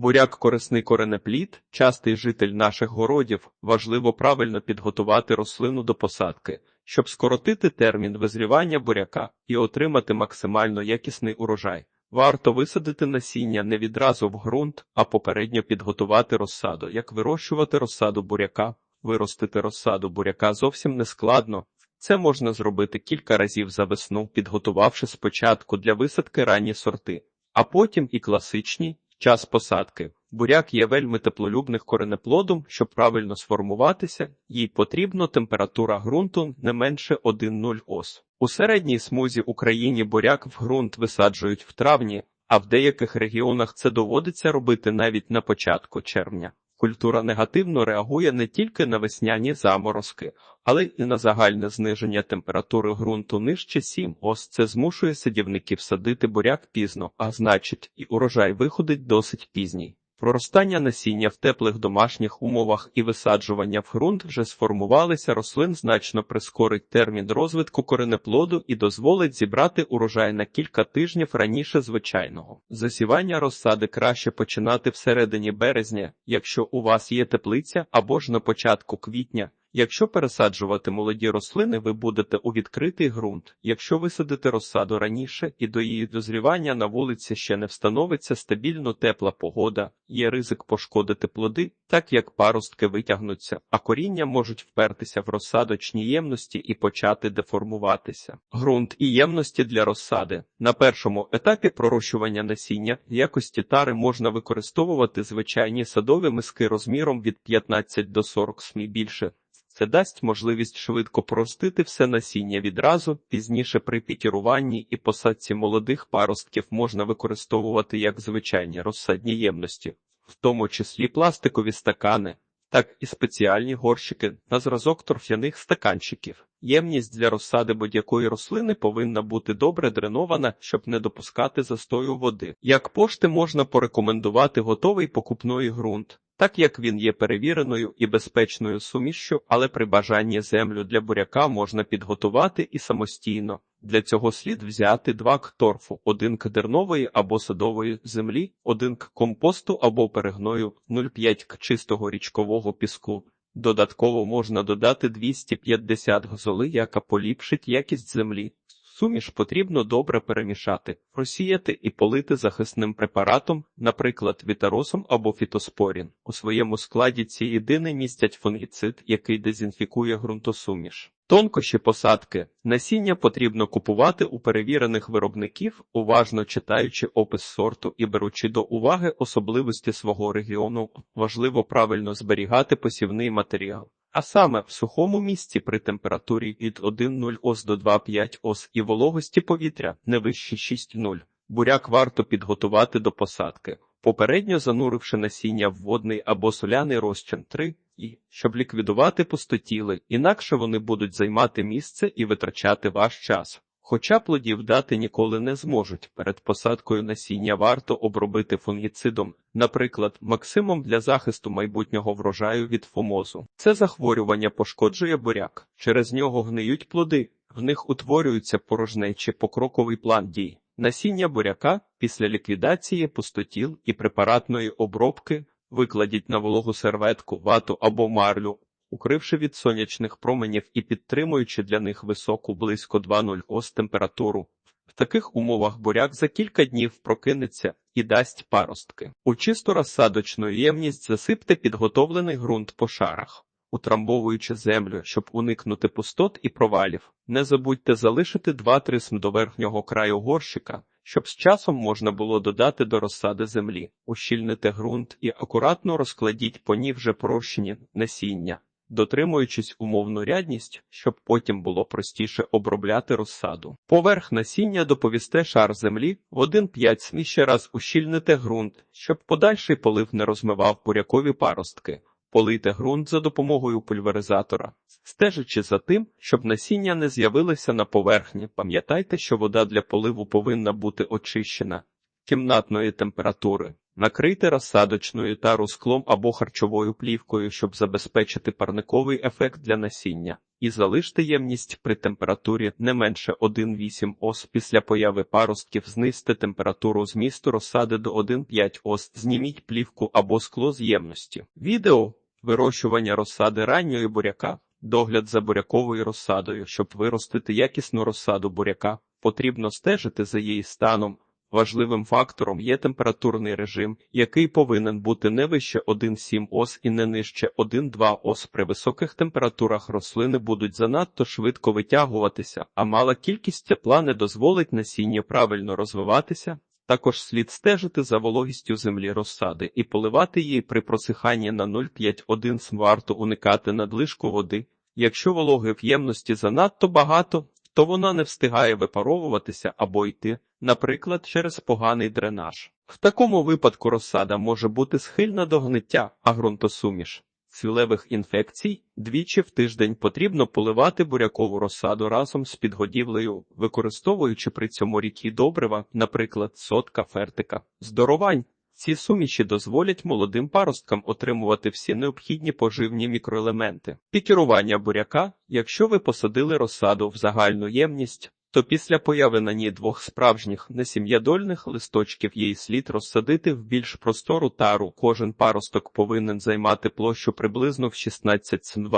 Буряк корисний коренеплід, частий житель наших городів, важливо правильно підготувати рослину до посадки, щоб скоротити термін визрівання буряка і отримати максимально якісний урожай. Варто висадити насіння не відразу в ґрунт, а попередньо підготувати розсаду. Як вирощувати розсаду буряка? Виростити розсаду буряка зовсім не складно. Це можна зробити кілька разів за весну, підготувавши спочатку для висадки ранні сорти, а потім і класичні час посадки. Буряк є вельми теплолюбних коренеплодом, щоб правильно сформуватися, їй потрібна температура ґрунту не менше 1,0 ос. У середній смузі Україні буряк в ґрунт висаджують в травні, а в деяких регіонах це доводиться робити навіть на початку червня. Культура негативно реагує не тільки на весняні заморозки, але й на загальне зниження температури ґрунту нижче 7 ос. Це змушує садівників садити буряк пізно, а значить, і урожай виходить досить пізній. Проростання насіння в теплих домашніх умовах і висаджування в ґрунт вже сформувалися рослин значно прискорить термін розвитку коренеплоду і дозволить зібрати урожай на кілька тижнів раніше звичайного. Засівання розсади краще починати всередині березня, якщо у вас є теплиця або ж на початку квітня. Якщо пересаджувати молоді рослини, ви будете у відкритий ґрунт. Якщо висадити розсаду раніше і до її дозрівання на вулиці ще не встановиться стабільно тепла погода, є ризик пошкодити плоди, так як паростки витягнуться, а коріння можуть впертися в розсадочні ємності і почати деформуватися. Ґрунт і ємності для розсади на першому етапі пророщування насіння якості тари можна використовувати звичайні садові миски розміром від 15 до 40 см більше. Це дасть можливість швидко простити все насіння відразу, пізніше при пікіруванні і посадці молодих паростків можна використовувати як звичайні розсадні ємності, в тому числі пластикові стакани, так і спеціальні горщики на зразок торф'яних стаканчиків. Ємність для розсади будь-якої рослини повинна бути добре дренована, щоб не допускати застою води. Як пошти можна порекомендувати готовий покупної ґрунт так як він є перевіреною і безпечною сумішшю, але при бажанні землю для буряка можна підготувати і самостійно. Для цього слід взяти два к торфу, один к дернової або садової землі, один к компосту або перегною, 0,5 к чистого річкового піску. Додатково можна додати 250 гзоли, яка поліпшить якість землі. Суміш потрібно добре перемішати, просіяти і полити захисним препаратом, наприклад, вітаросом або фітоспорін. У своєму складі ці єдини містять фунгіцид, який дезінфікує ґрунтосуміш. Тонкощі посадки насіння потрібно купувати у перевірених виробників, уважно читаючи опис сорту і беручи до уваги особливості свого регіону, важливо правильно зберігати посівний матеріал. А саме в сухому місці при температурі від 1,0 ос до 2,5 ос і вологості повітря не вище 6,0. Буряк варто підготувати до посадки, попередньо зануривши насіння в водний або соляний розчин 3 і щоб ліквідувати пустотіли, інакше вони будуть займати місце і витрачати ваш час. Хоча плодів дати ніколи не зможуть, перед посадкою насіння варто обробити фунгіцидом, наприклад, максимум для захисту майбутнього врожаю від фомозу. Це захворювання пошкоджує буряк, через нього гниють плоди, в них утворюється порожнечі покроковий план дій. Насіння буряка після ліквідації пустотіл і препаратної обробки викладіть на вологу серветку, вату або марлю, укривши від сонячних променів і підтримуючи для них високу близько 2,0 ос температуру. В таких умовах буряк за кілька днів прокинеться і дасть паростки. У чисту розсадочну ємність засипте підготовлений ґрунт по шарах, утрамбовуючи землю, щоб уникнути пустот і провалів. Не забудьте залишити 2-3 см до верхнього краю горщика, щоб з часом можна було додати до розсади землі, ущільните ґрунт і акуратно розкладіть по ній вже прощені насіння дотримуючись умовну рядність, щоб потім було простіше обробляти розсаду. Поверх насіння доповісте шар землі, в 1-5 смі ще раз ущільните ґрунт, щоб подальший полив не розмивав бурякові паростки. Полийте ґрунт за допомогою пульверизатора, стежачи за тим, щоб насіння не з'явилося на поверхні. Пам'ятайте, що вода для поливу повинна бути очищена кімнатної температури. Накрийте розсадочною тару склом або харчовою плівкою, щоб забезпечити парниковий ефект для насіння, і залиште ємність при температурі не менше 1,8 ос. Після появи паростків знизьте температуру змісту розсади до 1,5 ос. Зніміть плівку або скло з ємності. Відео вирощування розсади ранньої буряка. Догляд за буряковою розсадою, щоб виростити якісну розсаду буряка, потрібно стежити за її станом. Важливим фактором є температурний режим, який повинен бути не вище 1,7 ос і не нижче 1,2 ос. При високих температурах рослини будуть занадто швидко витягуватися, а мала кількість тепла не дозволить насінню правильно розвиватися. Також слід стежити за вологістю землі розсади і поливати її при просиханні на 0,5-1 см. варто уникати надлишку води. Якщо вологи в ємності занадто багато, то вона не встигає випаровуватися або йти, наприклад, через поганий дренаж. В такому випадку розсада може бути схильна до гниття, а ґрунтосуміш. Цвілевих інфекцій двічі в тиждень потрібно поливати бурякову розсаду разом з підгодівлею, використовуючи при цьому ріки добрива, наприклад, сотка фертика. Здоровань ці суміші дозволять молодим паросткам отримувати всі необхідні поживні мікроелементи. Пікірування буряка, якщо ви посадили розсаду в загальну ємність, то після появи на ній двох справжніх несім'ядольних листочків її слід розсадити в більш простору тару. Кожен паросток повинен займати площу приблизно в 16 см.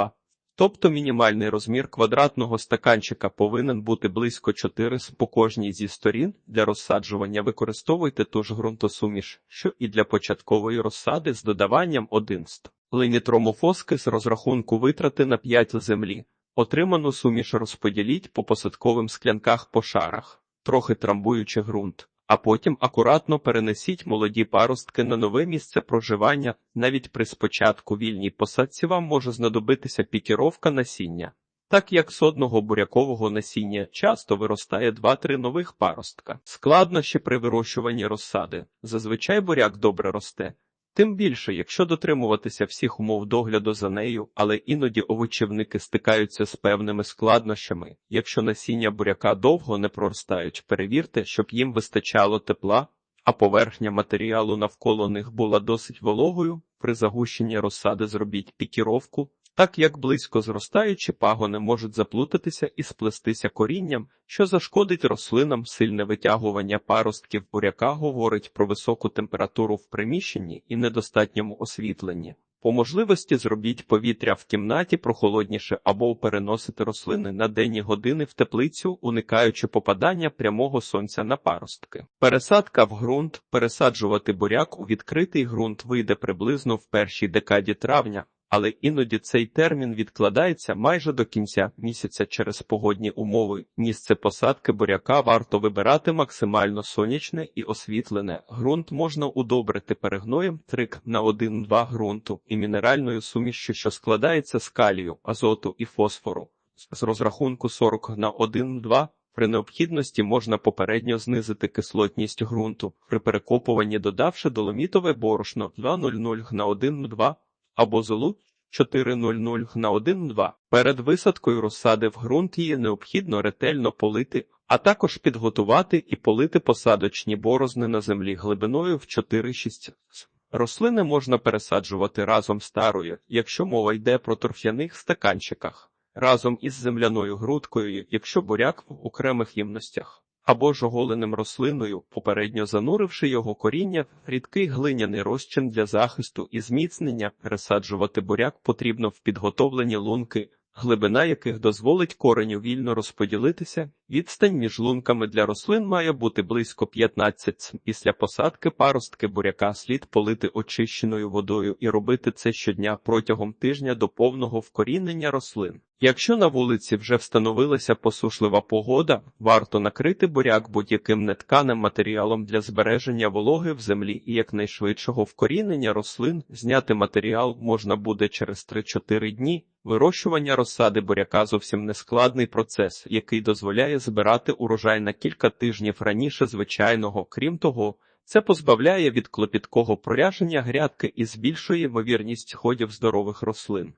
Тобто мінімальний розмір квадратного стаканчика повинен бути близько 4 с по кожній зі сторін. Для розсаджування використовуйте ту ж ґрунтосуміш, що і для початкової розсади з додаванням 1 ст. Линітромофоски з розрахунку витрати на 5 землі. Отриману суміш розподіліть по посадковим склянках по шарах, трохи трамбуючи ґрунт, а потім акуратно перенесіть молоді паростки на нове місце проживання. Навіть при спочатку вільній посадці вам може знадобитися пікіровка насіння. Так як з одного бурякового насіння часто виростає 2-3 нових паростка. Складнощі при вирощуванні розсади. Зазвичай буряк добре росте. Тим більше, якщо дотримуватися всіх умов догляду за нею, але іноді овочівники стикаються з певними складнощами. Якщо насіння буряка довго не проростають, перевірте, щоб їм вистачало тепла, а поверхня матеріалу навколо них була досить вологою. При загущенні розсади зробіть пікіровку, так як близько зростаючі пагони можуть заплутатися і сплестися корінням, що зашкодить рослинам сильне витягування паростків буряка говорить про високу температуру в приміщенні і недостатньому освітленні. По можливості зробіть повітря в кімнаті прохолодніше або переносити рослини на денні години в теплицю, уникаючи попадання прямого сонця на паростки. Пересадка в ґрунт, пересаджувати буряк у відкритий ґрунт вийде приблизно в першій декаді травня, але іноді цей термін відкладається майже до кінця місяця через погодні умови. Місце посадки буряка варто вибирати максимально сонячне і освітлене. Ґрунт можна удобрити перегноєм трик на 1-2 ґрунту і мінеральною сумішчю, що складається з калію, азоту і фосфору. З розрахунку 40 на 1-2 при необхідності можна попередньо знизити кислотність ґрунту, при перекопуванні додавши доломітове борошно 2,00 на 1,2 або золу 4,00 на 1,2. Перед висадкою розсади в ґрунт її необхідно ретельно полити, а також підготувати і полити посадочні борозни на землі глибиною в 4-6. Рослини можна пересаджувати разом з тарою, якщо мова йде про торф'яних стаканчиках, разом із земляною грудкою, якщо буряк в окремих ємностях або ж оголеним рослиною, попередньо зануривши його коріння, рідкий глиняний розчин для захисту і зміцнення, пересаджувати буряк потрібно в підготовлені лунки, глибина яких дозволить кореню вільно розподілитися. Відстань між лунками для рослин має бути близько 15 см. Після посадки паростки буряка слід полити очищеною водою і робити це щодня протягом тижня до повного вкорінення рослин. Якщо на вулиці вже встановилася посушлива погода, варто накрити буряк будь-яким нетканим матеріалом для збереження вологи в землі і якнайшвидшого вкорінення рослин зняти матеріал можна буде через 3-4 дні. Вирощування розсади буряка зовсім нескладний процес, який дозволяє збирати урожай на кілька тижнів раніше звичайного. Крім того, це позбавляє від клопіткого проряження грядки і збільшує ймовірність ходів здорових рослин.